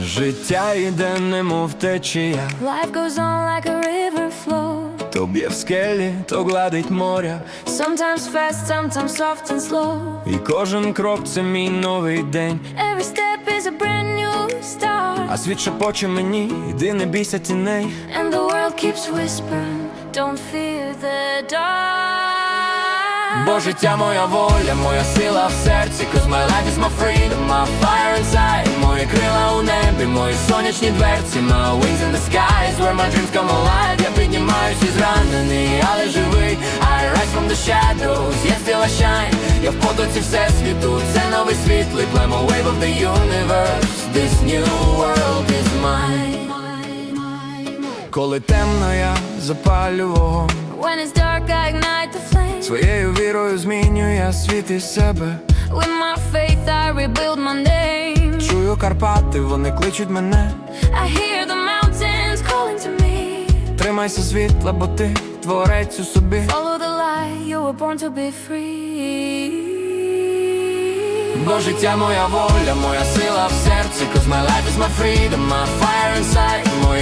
Життя йде, немов течія, Life goes on like a river flow. то б'є в скелі, то гладить моря, Sometimes fast, sometimes soft and slow. і кожен крок це мій новий день. Every step is a brand new start. А світ шепоче мені, йди не бійся тіней. And the keeps whispering, don't fear the dark. Бо життя моя воля, моя сила в серці Cause my life is my freedom, my fire inside Мої крила у небі, мої сонячні дверці My wings in the skies, where my dreams come alive Я піднімаюсь із ранений, але живий I rise from the shadows, yet still I shine Я в потоці всесвіту, це новий світ Climb a wave of the universe This new Коли темно, я запалю вогонь When it's dark, I ignite the flame. Своєю вірою змінюю я світ із себе With my faith, I rebuild my name. Чую Карпати, вони кличуть мене. I hear the mountains calling to me. Тримайся світла, бо ти творець у собі. Follow the light, you were born to be free. Бо життя моя воля, моя сила в серці. Cause my life is my freedom, my fire inside. Небі,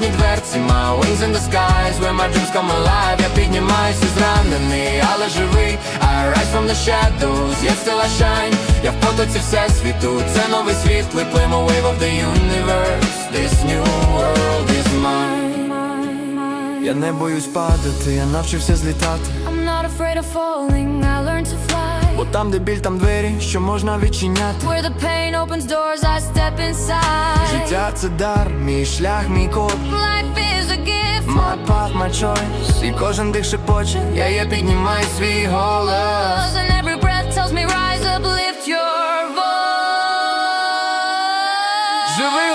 мої дверці. My wings in the skies, where my dreams come alive. Я піднімаюся зранений, але живий. I rise from the shadows, yet still I shine. Я в потоці всесвіту, це новий світ. A wave of the universe. This new world is mine. Я не боюсь падати, я навчився злітати. I'm not afraid of falling, I learned to. Бо там, де біль, там двері, що можна відчиняти. Where the pain opens doors, I step inside. Життя це дар, мій шлях, мій код. Life is a gift. My path, my choice. І кожен дих шепоче, я є піднімаю свій голос. And every breath tells me rise up, lift your voice. Живи